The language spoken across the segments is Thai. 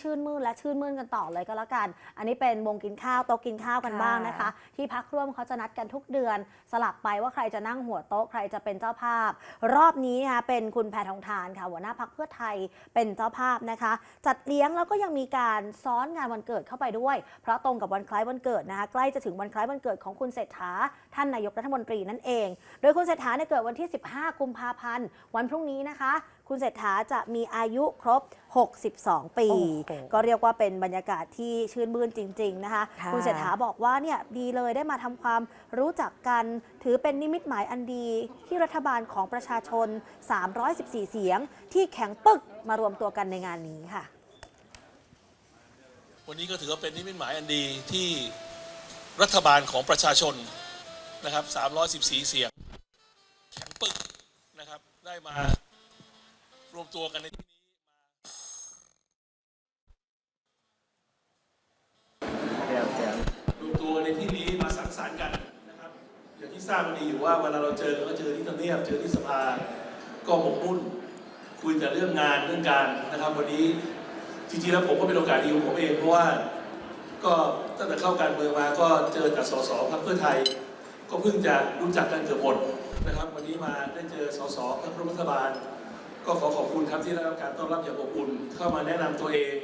ชื่นมื่นและชื่นมื่นกันต่อเลยก็แล้วกัน อันนี้เป็นวงกินข้าวโต๊ะกินข้าวกันค่ะบ้างนะคะ ที่พักร่วมเขาจะนัดกันทุกเดือน สลับไปว่าใครจะนั่งหัวโต๊ะใครจะเป็นเจ้าภาพ รอบนี้นะคะเป็นคุณแพทองทานค่ะหัวหน้าพักเพื่อไทยเป็นเจ้าภาพนะคะ จัดเลี้ยงแล้วก็ยังมีการซ้อนงานวันเกิดเข้าไปด้วย เพราะตรงกับวันคล้ายวันเกิดนะคะใกล้จะถึงวันคล้ายวันเกิดของคุณเศรษฐาท่านนายกรัฐมนตรีนั่นเอง โดยคุณเศรษฐาเนี่ยเกิดวันที่ 15 กุมภาพันธ์วันพรุ่งนี้นะคะ คุณเศรษฐาจะมีอายุครบ 62 ปีโอ้โหก็เรียกว่าเป็นบรรยากาศที่ชื่นมื่นจริง ๆ นะคะค่ะคุณเศรษฐาบอกว่าเนี่ยดีเลยได้มาทำความรู้จักกัน ถือเป็นนิมิตหมายอันดีที่รัฐบาลของประชาชน 314 เสียง ที่แข็งปึกมารวมตัวกันในงานนี้ค่ะ วันนี้ก็ถือว่าเป็นนิมิตหมายอันดีที่รัฐบาลของประชาชนนะครับ 314 เสียง ทราบกันดีอยู่ว่าเวลาเราเจอกันก็เจอที่ทำเนียบเจอที่สภาก็หมกมุ่น คุยแต่เรื่องงานเรื่องการนะครับวันนี้จริงๆแล้วผมก็เป็นโอกาสดีของผมเองเพราะว่าก็ตั้งแต่เข้าการเมืองมาก็เจอแต่สสพรรคเพื่อไทย ก็เพิ่งจะรู้จักกันเกือบหมดนะครับ วันนี้มาได้เจอสสพรรคร่วมรัฐบาล ก็ขอขอบคุณครับที่ได้รับการต้อนรับอย่างอบอุ่นเข้ามาแนะนำตัวเอง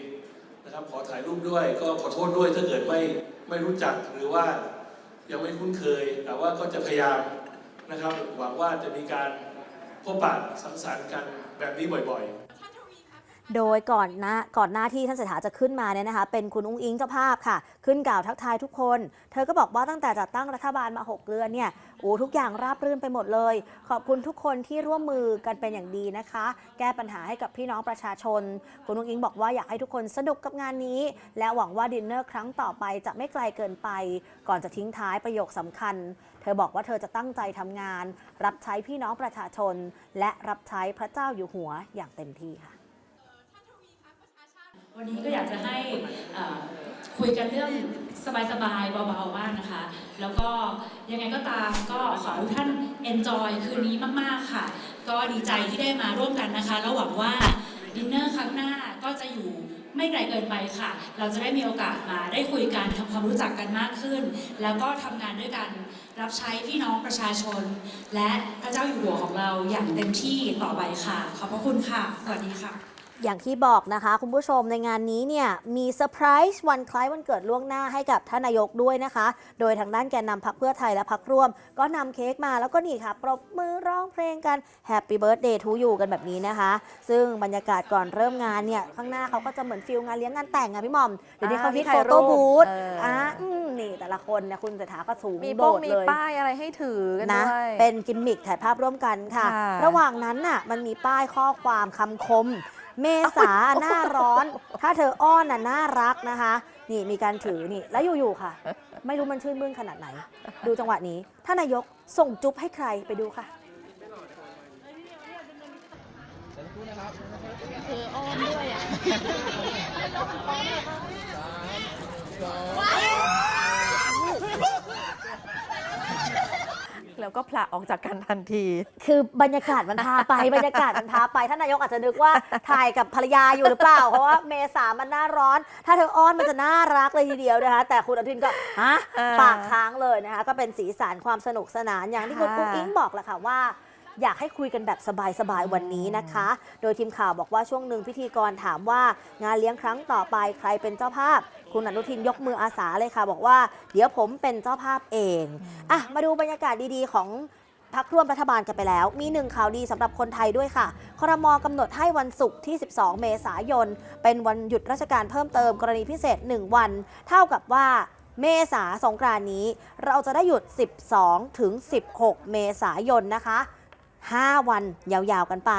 นะครับ ขอถ่ายรูปด้วย ก็ขอโทษด้วยถ้าเกิดไม่ไม่รู้จักหรือว่า ยังไม่คุ้นเคย แต่ว่าก็จะพยายามนะครับ หวังว่าจะมีการพบปะสังสรรค์กันแบบนี้บ่อยๆ โดยก่อนหน้าก่อนหน้าที่ท่านเศรษฐาจะขึ้นมาเนี่ยนะคะเป็นคุณอุ้งอิงเจ้าภาพค่ะ ขึ้นกล่าวทักทายทุกคน เธอก็บอกว่าตั้งแต่จัดตั้งรัฐบาลมา 6 เดือนเนี่ยโอ้ทุกอย่างราบรื่นไปหมดเลย ขอบคุณทุกคนที่ร่วมมือกันเป็นอย่างดีนะคะ แก้ปัญหาให้กับพี่น้องประชาชน คุณอุ้งอิงบอกว่าอยากให้ทุกคนสนุกกับงานนี้ และหวังว่าดินเนอร์ครั้งต่อไปจะไม่ไกลเกินไป ก่อนจะทิ้งท้ายประโยคสำคัญ เธอบอกว่าเธอจะตั้งใจทำงาน รับใช้พี่น้องประชาชน และรับใช้พระเจ้าอยู่หัวอย่างเต็มที่ค่ะ วันนี้ก็อยากจะให้คุยกันเรื่องสบายๆเบาๆบ้างนะคะ แล้วก็ยังไงก็ตามก็ขอให้ทุกท่าน enjoy คืนนี้มากๆค่ะ ก็ดีใจที่ได้มาร่วมกันนะคะแล้วหวังว่าดินเนอร์ครั้งหน้าก็จะอยู่ไม่ไกลเกินไปค่ะ เราจะได้มีโอกาสมาได้คุยกันทำความรู้จักกันมากขึ้น แล้วก็ทำงานด้วยกันรับใช้พี่น้องประชาชน และพระเจ้าอยู่หัวของเราอย่างเต็มที่ต่อไปค่ะ ขอบพระคุณค่ะ สวัสดีค่ะ อย่างที่บอกนะคะ คุณผู้ชมในงานนี้เนี่ยมีเซอร์ไพรส์วันคล้ายวันเกิดล่วงหน้าให้กับท่านนายกด้วยนะคะ โดยทางด้านแกนนำพักเพื่อไทยและพักร่วม ก็นำเค้กมาแล้วก็นี่ค่ะ ปรบมือร้องเพลงกัน Happy Birthday to you กันแบบนี้นะคะ ซึ่งบรรยากาศก่อนเริ่มงานเนี่ย ข้างหน้าเขาก็จะเหมือนฟิลงานเลี้ยงงานแต่งอะพี่หม่อมเดี๋ยวนี้เขาฮิตอ่าโฟมีถ่ายรูโต้ปบูธเอออ่อะอืมนี่แต่ละคนเนี่ยคุณเศรษฐาก็สูงมีโดบ้งดมีเลยป้ายอะไรให้ถือกันนะด้วยเป็นกิมมิคถ่ายภาพร่วมกันค่ะค่ะ ระหว่างนั้นน่ะมันมีป้ายข้อความคำคม เมษาหน้าร้อน ถ้าเธออ้อนน่ะน่ารักนะคะ นี่มีการถือนี่แล้วอยู่ๆค่ะ ไม่รู้มันชื่นมื่นขนาดไหน ดูจังหวะนี้ท่านนายกส่งจุ๊บให้ใครไปดูค่ะ แล้วก็ผละออกจากกันทันที คือบรรยากาศมันพาไป บรรยากาศมันพาไปท่านนายกอาจจะนึกว่าถ่ายกับภรรยาอยู่หรือเปล่า เพราะว่าเมษามันหน้าร้อน ถ้าเธออ้อนมันจะน่ารักเลยทีเดียวนะคะ แต่คุณอนุทินก็ฮะอ่าปากค้างเลยนะคะ ก็เป็นสีสันความสนุกสนานอย่างที่คุณค่ะปุ๊กอิงบอกแหละค่ะว่า อยากให้คุยกันแบบสบายๆวันนี้นะคะ โดยทีมข่าวบอกว่าช่วงหนึ่งพิธีกรถามว่างานเลี้ยงครั้งต่อไปใครเป็นเจ้าภาพ คุณอนุทินยกมืออาสาเลยค่ะ บอกว่าเดี๋ยวผมเป็นเจ้าภาพเองอะมาดูบรรยากาศดีๆของพักร่วมรัฐบาลกันไปแล้ว มีหนึ่งข่าวดีสำหรับคนไทยด้วยค่ะครมกำหนดให้วันศุกร์ที่ 12 เมษายน เป็นวันหยุดราชการเพิ่มเติมกรณีพิเศษ 1 วัน เท่ากับว่าเมษาสงกรานต์นี้ เราจะได้หยุด 12 ถึง 16 เมษายนนะคะ 5 วันยาวๆกันไป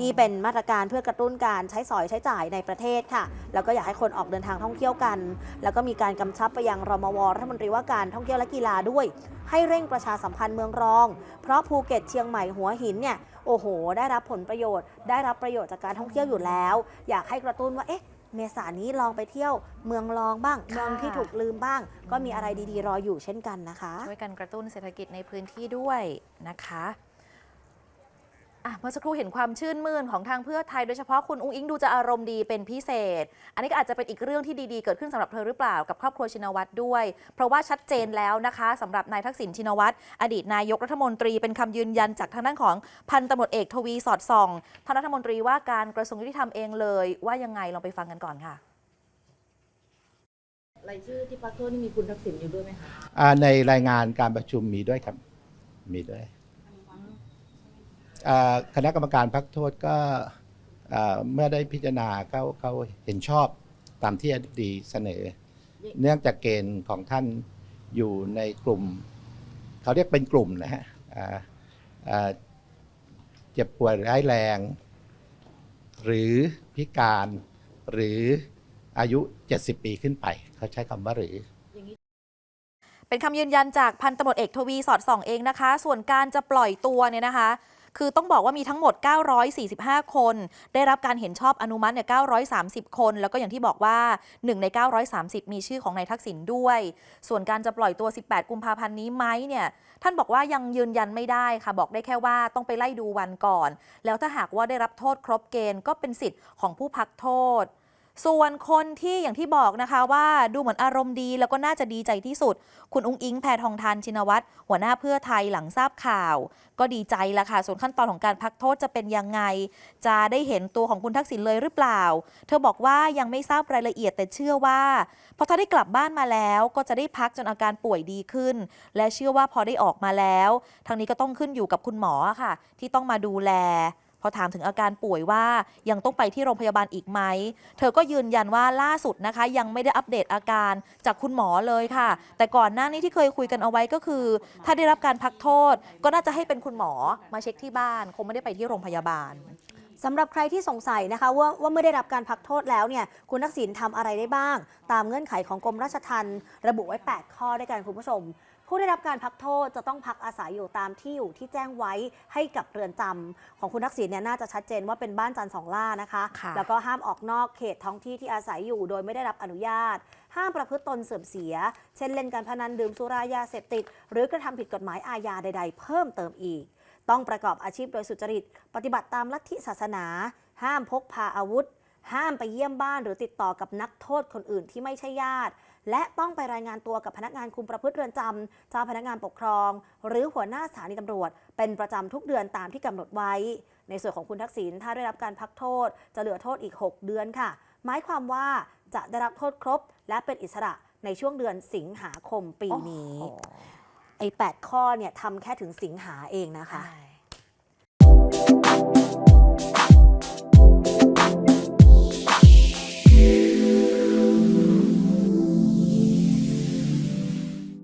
นี่เป็นมาตรการเพื่อกระตุ้นการใช้สอยใช้จ่ายในประเทศค่ะ แล้วก็อยากให้คนออกเดินทางท่องเที่ยวกัน แล้วก็มีการกำชับไปยังรมวรัฐมนตรีว่าการท่องเที่ยวและกีฬาด้วย ให้เร่งประชาสัมพันธ์เมืองรอง เพราะภูเก็ตเชียงใหม่หัวหินเนี่ยโอ้โห ได้รับผลประโยชน์ ได้รับประโยชน์จากการท่องเที่ยวอยู่แล้ว อยากให้กระตุ้นว่าเอ๊ะเมษานี้ลองไปเที่ยวเมืองรองบ้างค่ะเมืองที่ถูกลืมบ้าง ก็มีอะไรดีๆ รออยู่เช่นกันนะคะ ช่วยกันกระตุ้นเศรษฐกิจในพื้นที่ด้วยนะคะอะ เมื่อสักครู่เห็นความชื่นมื่นของทางเพื่อไทยโดยเฉพาะคุณอุ้งอิงดูจะอารมณ์ดีเป็นพิเศษ อันนี้ก็อาจจะเป็นอีกเรื่องที่ดีๆ เกิดขึ้นสำหรับเธอหรือเปล่ากับครอบครัวชินวัตรด้วย เพราะว่าชัดเจนแล้วนะคะสำหรับนายทักษิณชินวัตรอดีตนายกรัฐมนตรีเป็นคำยืนยันจากทางด้านของพันตำรวจเอกทวีสอดส่องท่านรัฐมนตรีว่าการกระทรวงยุติธรรมเองเลย ว่ายังไงลองไปฟังกันก่อนค่ะรายชื่อที่พักโทษนี่มีคุณทักษิณอยู่ด้วยไหมคะอ่าในรายงานการประชุมมีด้วยครับมีด้วยอ่า คณะกรรมการพักโทษก็อ่าเมื่อได้พิจารณาเขาเขาเห็นชอบตามที่อธิบดีเสนอ เนื่องจากเกณฑ์ของท่านอยู่ในกลุ่ม เขาเรียกเป็นกลุ่มนะฮะอ่าอ่าเจ็บป่วยร้ายแรง หรือพิการหรืออายุ 70 ปีขึ้นไป เขาใช้คำว่าหรือเป็นคำยืนยันจากพันตำรวจเอกทวีสอดส่องเองนะคะ ส่วนการจะปล่อยตัวเนี่ยนะคะ คือต้องบอกว่ามีทั้งหมด 945 คน ได้รับการเห็นชอบอนุมัติเนี่ย930 คน แล้วก็อย่างที่บอกว่า 1 ใน 930 มีชื่อของนายทักษิณด้วย ส่วนการจะปล่อยตัว 18 กุมภาพันธ์นี้ไหมเนี่ยท่านบอกว่ายังยืนยันไม่ได้ค่ะ บอกได้แค่ว่าต้องไปไล่ดูวันก่อน แล้วถ้าหากว่าได้รับโทษครบเกณฑ์ก็เป็นสิทธิ์ของผู้พักโทษ ส่วนคนที่อย่างที่บอกนะคะว่าดูเหมือนอารมณ์ดีแล้วก็น่าจะดีใจที่สุด คุณอุ้งอิงแพทองทานชินวัตรหัวหน้าเพื่อไทยหลังทราบข่าว ก็ดีใจละค่ะ ส่วนขั้นตอนของการพักโทษจะเป็นยังไง จะได้เห็นตัวของคุณทักษิณเลยหรือเปล่า เธอบอกว่ายังไม่ทราบรายละเอียดแต่เชื่อว่าพอถ้าได้กลับบ้านมาแล้วก็จะได้พักจนอาการป่วยดีขึ้น และเชื่อว่าพอได้ออกมาแล้วทางนี้ก็ต้องขึ้นอยู่กับคุณหมอค่ะ ที่ต้องมาดูแล อถามถึงอาการป่วยว่ายังต้องไปที่โรงพยาบาลอีกไหม เธอก็ยืนยันว่าล่าสุดนะคะ ยังไม่ได้อัปเดตอาการจากคุณหมอเลยค่ะ แต่ก่อนหน้านี้ที่เคยคุยกันเอาไว้ก็คือ ถ้าได้รับการพักโทษก็น่าจะให้เป็นคุณหมอมาเช็คที่บ้าน คงไม่ได้ไปที่โรงพยาบาล สำหรับใครที่สงสัยนะคะว่าว่าเมื่อได้รับการพักโทษแล้วเนี่ยคุณทักษิณทำอะไรได้บ้าง ตามเงื่อนไขของกรมราชทัณฑ์ระบุไว้ 8 ข้อด้วยกันคุณผู้ชม ผู้ได้รับการพักโทษจะต้องพักอาศัยอยู่ตามที่อยู่ที่แจ้งไว้ให้กับเรือนจำของคุณทักษิณเนี่ยน่าจะชัดเจนว่าเป็นบ้านจันทร์สองล่านะคะค่ะแล้วก็ห้ามออกนอกเขตท้องที่ที่อาศัยอยู่ โดยไม่ได้รับอนุญาต ห้ามประพฤติตนเสื่อมเสีย เช่นเล่นการพนันดื่มสุรายาเสพติด หรือกระทำผิดกฎหมายอาญาใด ๆ เพิ่มเติมอีก ต้องประกอบอาชีพโดยสุจริต ปฏิบัติตามลัทธิศาสนา ห้ามพกพาอาวุธ ห้ามไปเยี่ยมบ้านหรือติดต่อกับนักโทษคนอื่นที่ไม่ใช่ญาติ และต้องไปรายงานตัวกับพนักงานคุมประพฤติเรือนจำเจ้าพนักงานปกครอง หรือหัวหน้าสถานีตำรวจ เป็นประจำทุกเดือนตามที่กำหนดไว้ ในส่วนของคุณทักษิณถ้าได้รับการพักโทษ จะเหลือโทษอีก 6 เดือนค่ะ หมายความว่าจะได้รับโทษครบ และเป็นอิสระในช่วงเดือนสิงหาคมปีนี้ ไอ้แปดข้อเนี่ยทำแค่ถึงสิงหาเองนะคะ